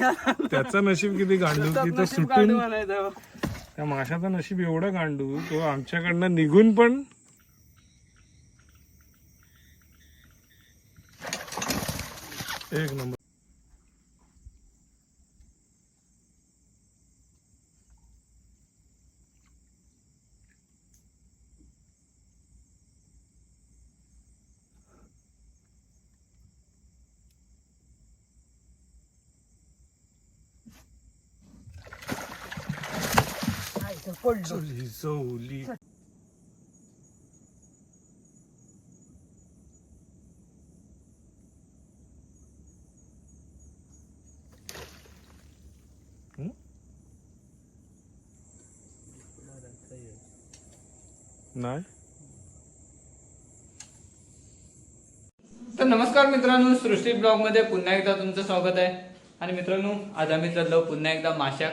त्याचं नशीब किती गांडू की तो सुटून. त्या माशाचं नशीब एवढं गांडू तो आमच्याकडनं निघून पण एक नंबर. आईचं पडलो चोली चोली हं? नाही तर नमस्कार मित्रांनो सृष्टी ब्लॉगमध्ये पुन्हा एकदा तुमचं स्वागत आहे. आणि मित्रांनो आज आम्ही चाललो पुन्हा एकदा माशाक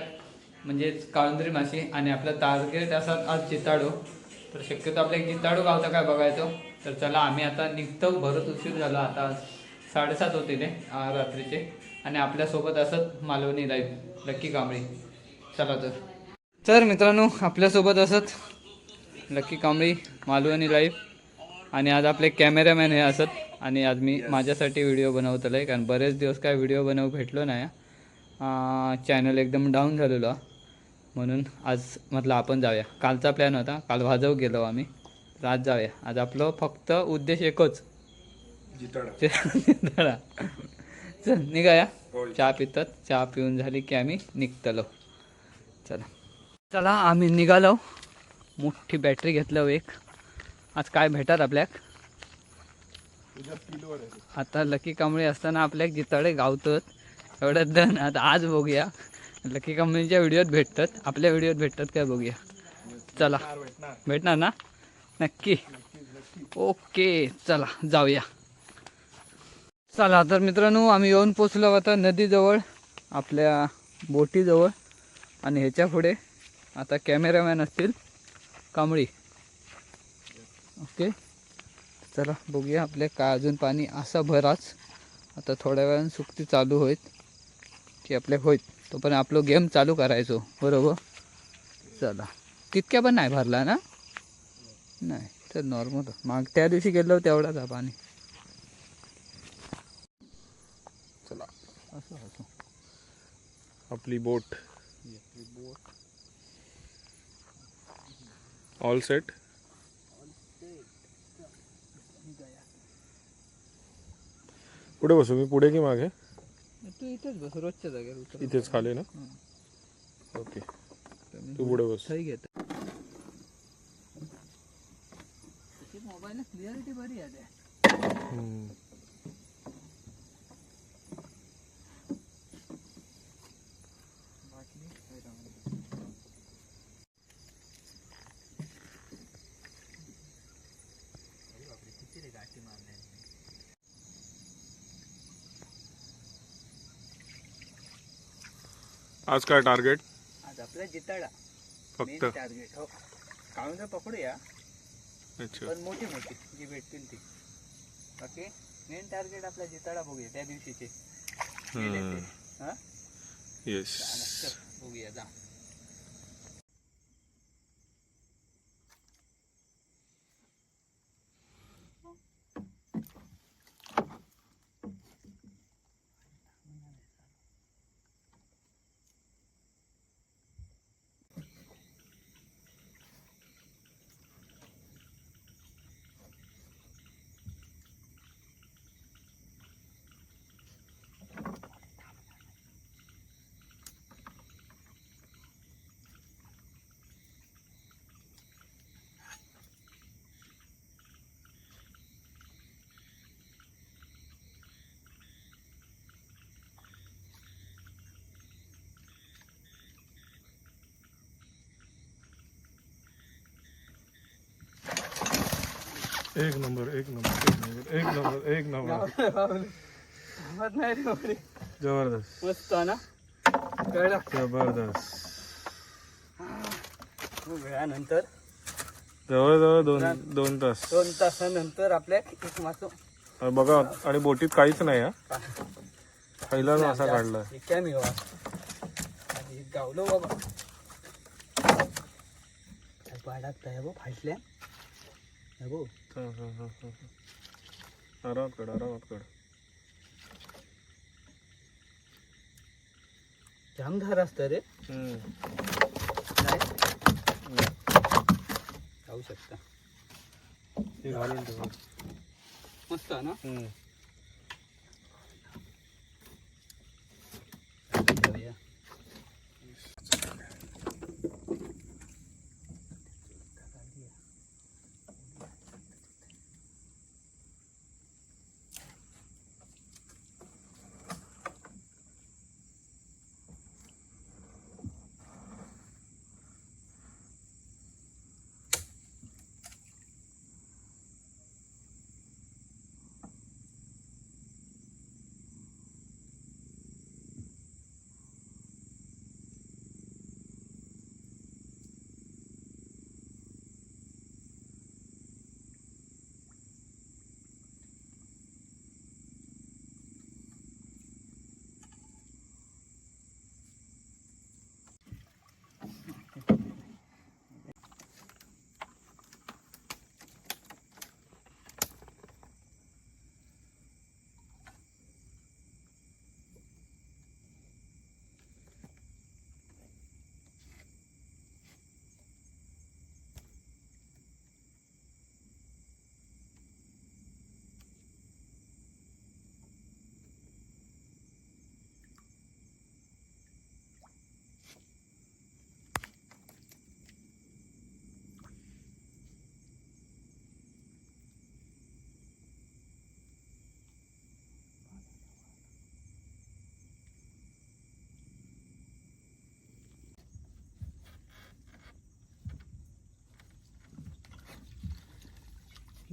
म्हणजेच काळुंदरी माशी आणि आपलं टार्गेट असतात आज जिताडो. तर शक्यतो आपल्या एक जिताडो गावता काय बघायचो. तर चला आम्ही आता निघतो. भरत उशीर झाला आता आज साडेसात होते ते रात्रीचे. आणि आपल्यासोबत असत मालवणी लाईफ लक्की कांबळी. चला तर. तर मित्रांनो आपल्यासोबत असत लक्की कांबळी मालवणी लाईफ आणि आज आपले कॅमेरामॅन हे असत. आणि आज मी माझ्यासाठी व्हिडिओ बनवतलो आहे कारण बरेच दिवस काय व्हिडिओ बनवू भेटलो नाही. चॅनल एकदम डाऊन झालेलो. म्हणून आज म्हटलं आपण जाऊया. कालचा प्लॅन होता. काल वाजव गेलो आम्ही. तर आज जाऊया. आज आपलं फक्त उद्देश एकच. धडा. चल निघाया. चहा पितात. चहा पिऊन झाली की आम्ही निघतलो. चला. चला आम्ही निघालो. मोठी बॅटरी घेतलं एक. आज काय भेटत आपल्याक? आता लकी कांबळी असताना आपल्याक जिताडे गावतात. एवढ्यात दन आता आज बघूया. लकी कंपनीच्या व्हिडिओत भेटतात. आपल्या व्हिडिओत भेटतात काय बघूया. चला. भेटणार ना? नक्की. ओके चला जाऊया. चला तर मित्रांनो आम्ही येऊन पोचलो आता नदीजवळ आपल्या बोटीजवळ. आणि ह्याच्या पुढे आता कॅमेरामॅन असतील कांबळी. ओके. चला बघूया आपले काय अजून पाणी असा भराच. आता थोड्या वेळानं सुकती चालू होईत की आपले होईत तोपर्यंत आपलं गेम चालू करायचो. बरोबर? चला. तितक्या पण नाही भरला ना? नाही तर नॉर्मल माग त्या दिवशी गेलो तेवढाच हा पाणी. चला. असं असं. आपली बोट. ऑल सेट पुढे बसू मी पुढे की मागे? तू इथेच बस रोजच्या जागेवर उतर इथेच खाली ना? ओके. तू पुढे बस. सही घेत. मोबाईल क्लिअरिटी बरी आहे आज काय टार्गेट आज आपला जिताडा. फक्त. टार्गेट हो. तर पकडूया. अच्छा. पण मोठी मोठी जी भेटतील ती. ओके मेन टार्गेट आपला जिताडा बघूया त्या दिवशीचे. हा? येस बघूया जा. एक नंबर एक नंबर एक नंबर एक नंबर एक नंबर. नाही रे. जबरदस्त. मस्त आहे ना? कळलं? जबरदस्त. वेळानंतर. जवळजवळ दोन दोन तास. दोन तासानंतर आपल्या एक मासो. आणि बघा आणि बोटीत काहीच नाही हा? पहिला मासा काढला. काय मी गावलो बाबा. काय पाडात बघ फाटल्या? हे आरामात काढ आरामात काढ जाम धार असतं रे. जाऊ शकता. हे घालून ठेव. मस्त ना?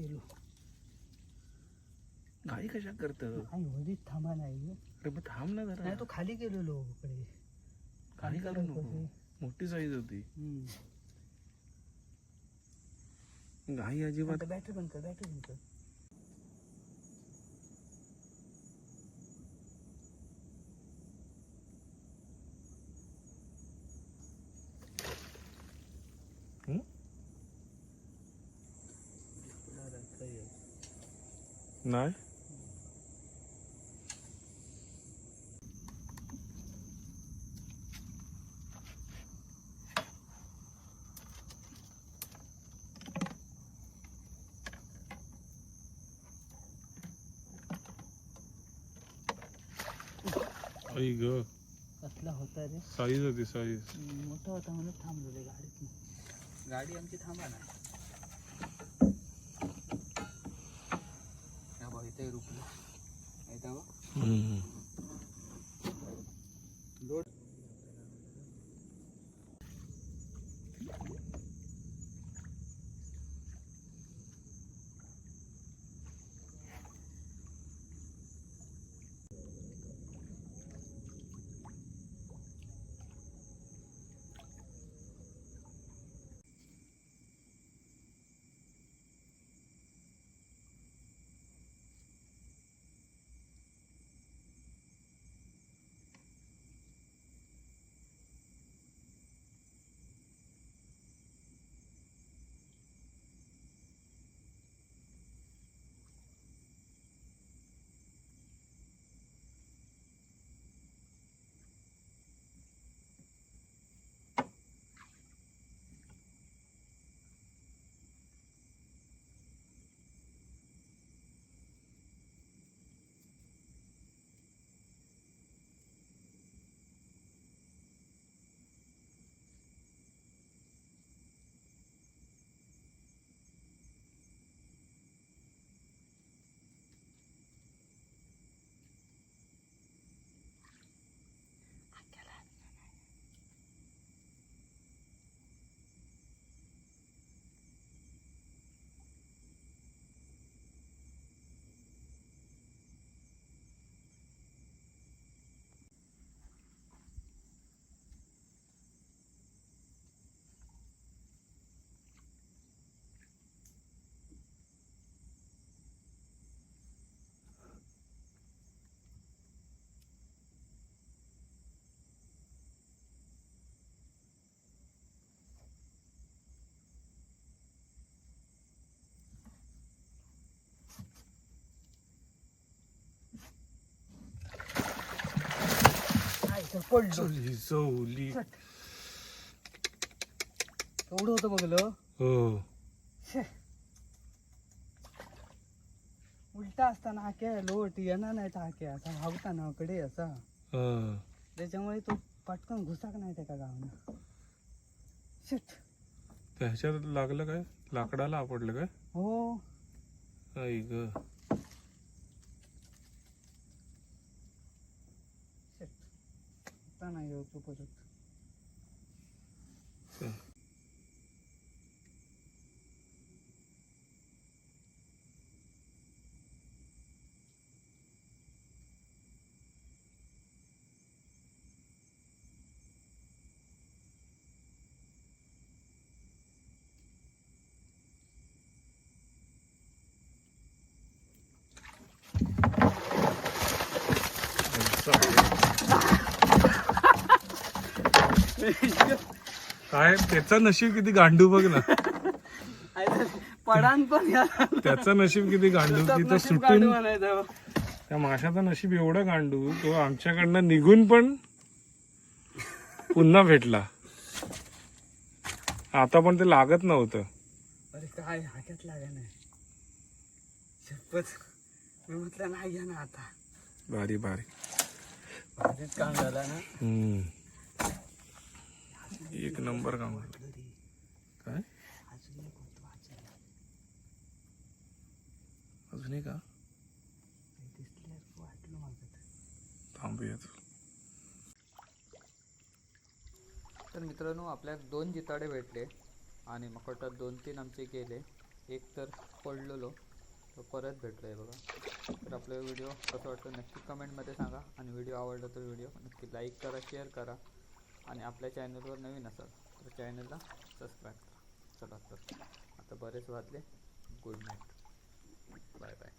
गेलो. गाडी कशा करत? आई होदीच थांबा नाही अरे मग थांब ना जरा. नाही तो खाली गेलेलो कडे गाडी काढू नको. मोठी साईज होती. गाई अजिबात बॅटरी बंद कर बॅटरी बंद कर. नाही आई ग. कसला होता रे? साईज होती साईज. मोठा होता म्हणून थांबलो रे गाडीत गाडी आमची थांबा ना. 100 루블. 에다가? 음. पडलो. झिजवली एवढं होतं बघलं हो. छे. उलटा असताना हाके लोट येणार नाही तर हाके असा धावताना कडे असा. हा. त्याच्यामुळे तो पटकन घुसाक नाही त्या गावानं. शिट त्या ह्याच्यात लागलं काय? लाकडाला आपडलं काय? हो. आई ग. आता नाही येऊ तू परत काय त्याचं नशीब किती गांडू बघ ना. पडान पण त्याचं नशीब किती गांडू तिथं सुटून. त्या माशाचं नशीब एवढं गांडू तो आमच्याकडनं निघून पण पुन्हा भेटला. आता पण ते लागत नव्हतं. अरे काय हाक्यात लागा नाही शपथ. मी म्हटलं नाही घ्या ना आता भारी भारीच काम झालं ना. एक नंबर काम काय? अजून अजूनही का तर. मित्रांनो आपल्या दोन जिताडे भेटले आणि मग वाटतं दोन तीन आमचे गेले. एक तर पडलेलो तर परत भेटलो आहे बघा. तर आपला व्हिडिओ कसं वाटतो नक्की कमेंटमध्ये सांगा आणि व्हिडिओ आवडला तर व्हिडिओ नक्की लाईक करा शेअर करा. आणि आपल्या चॅनलवर नवीन असाल तर चॅनलला सबस्क्राईब करा. चला तर. आता बरेच वाजले. Good night bye bye